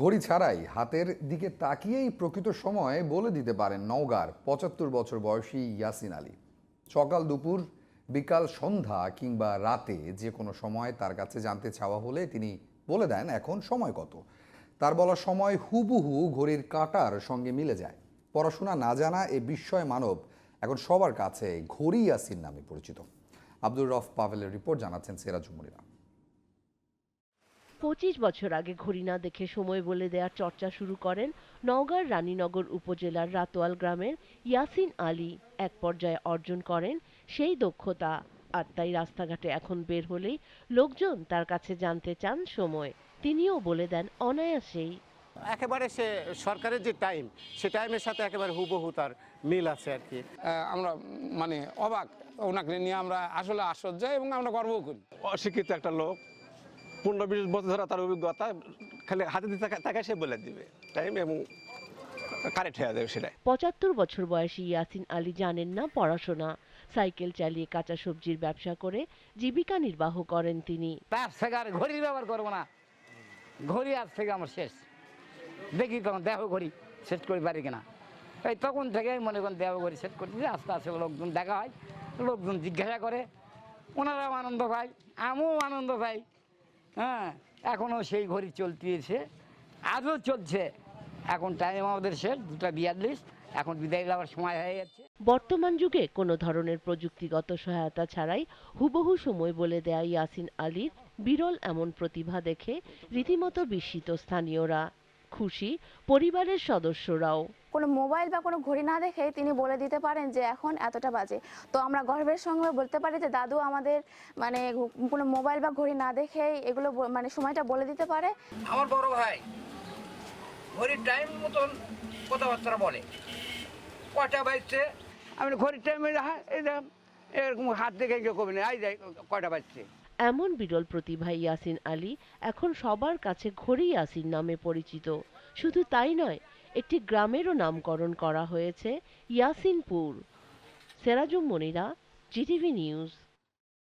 ঘড়ি ছাড়াই হাতের দিকে তাকিয়েই প্রকৃত সময় বলে দিতে পারেন নওগাঁর পঁচাত্তর বছর বয়সী ইয়াসিন আলী। সকাল দুপুর, বিকাল সন্ধ্যা কিংবা রাতে যে কোনো সময় তার কাছে জানতে চাওয়া হলে তিনি বলে দেন এখন সময় কত। তার বলা সময় হুবুহু ঘড়ির কাঁটার সঙ্গে মিলে যায়। পড়াশোনা না জানা এ বিস্ময় মানব এখন সবার কাছে ঘড়ি ইয়াসিন নামে পরিচিত। আব্দুর রফ পাভেলের রিপোর্ট জানাচ্ছেন সিরাজুমরিরা পঁচিশ বছর আগে ঘড়ি না দেখে সময় বলে দেওয়ার চর্চা শুরু করেন নওগাঁর রানীনগর উপজেলার রাতোয়াল গ্রামের ইয়াসিন আলী। এক পর্যায়ে অর্জন করেন সেই দক্ষতা। আর তাই রাস্তাঘাটে এখন বের হলেই লোকজন তার কাছে জানতে চান সময়। তিনিও বলে দেন অনায়াসেই। একেবারে সে সরকারের যে টাইম সে টাইমের সাথে একেবারে হুবহু তার মিল আছে আর কি। আমরা মানে অবাক। ওনাকে নিয়ে আমরা আসলে আশ্চর্য এবং আমরা গর্বও করি। অশিক্ষিত একটা লোক পনেরো বিশ বছর ধরে তার অভিজ্ঞতা খালি হাতে দিয়ে তাকা- সে বলে দিবে। টাইম এবং কারেক্ট হয়ে যাবে সেটাই। পঁচাত্তর বছর বয়সী ইয়াসিন আলী জানেন না পড়াশোনা। সাইকেল চালিয়ে কাঁচা সবজির ব্যবসা করে জীবিকা নির্বাহ করেন তিনি। তার থেকে আর ঘড়ির ব্যবহার করব না। ঘড়ি আজ থেকে আমার শেষ। দেখি তখন দেহ ঘড়ি সেট করে পারি কিনা। এই তখন থেকে মনে করেন দেহ ঘড়ি সেট করতেছি আস্তে আস্তে লোকজন দেখা হয় লোকজন জিজ্ঞাসা করে ওনারাও আনন্দ পায় আমিও আনন্দ পাই। হ্যাঁ এখনও সেই ঘড়ি চলতেছে, আজও চলছে। এখন টাইম আমাদের শেষ, দুটা বিয়াল্লিশ, এখন বিদায় নেওয়ার সময় হয়ে যাচ্ছে। বর্তমান যুগে কোনো ধরনের প্রযুক্তিগত সহায়তা ছাড়াই হুবহু সময় বলে দেয়া ইয়াসিন আলীর বিরল এমন প্রতিভা দেখে রীতিমতো বিস্মিত স্থানীয়রা। খুশি পরিবারের সদস্যরাও। কোনো মোবাইল বা কোনো ঘড়ি না দেখে তিনি বলে দিতে পারেন যে এখন এতটা বাজে। তো আমরা গর্বের সঙ্গে বলতে পারি যে দাদু আমাদের মানে কোনো মোবাইল বা ঘড়ি না দেখেই এগুলো মানে সময়টা বলে দিতে পারে। আমার বড় ভাই ঘড়ির টাইম মতন কথাবার্তা বলে। কয়টা বাজছে? আমি ঘড়ির টাইমে এরকম হাত দেখে কেউ কবি না এই দেখ কয়টা বাজছে? এমন বিরল প্রতিভা ইয়াসিন আলী এখন সবার কাছে ঘড়ি ইয়াসিন নামে পরিচিত। শুধু তাই নয়, একটি গ্রামেরও নামকরণ করা হয়েছে Yasinpur. Serajum Monira, GTV news.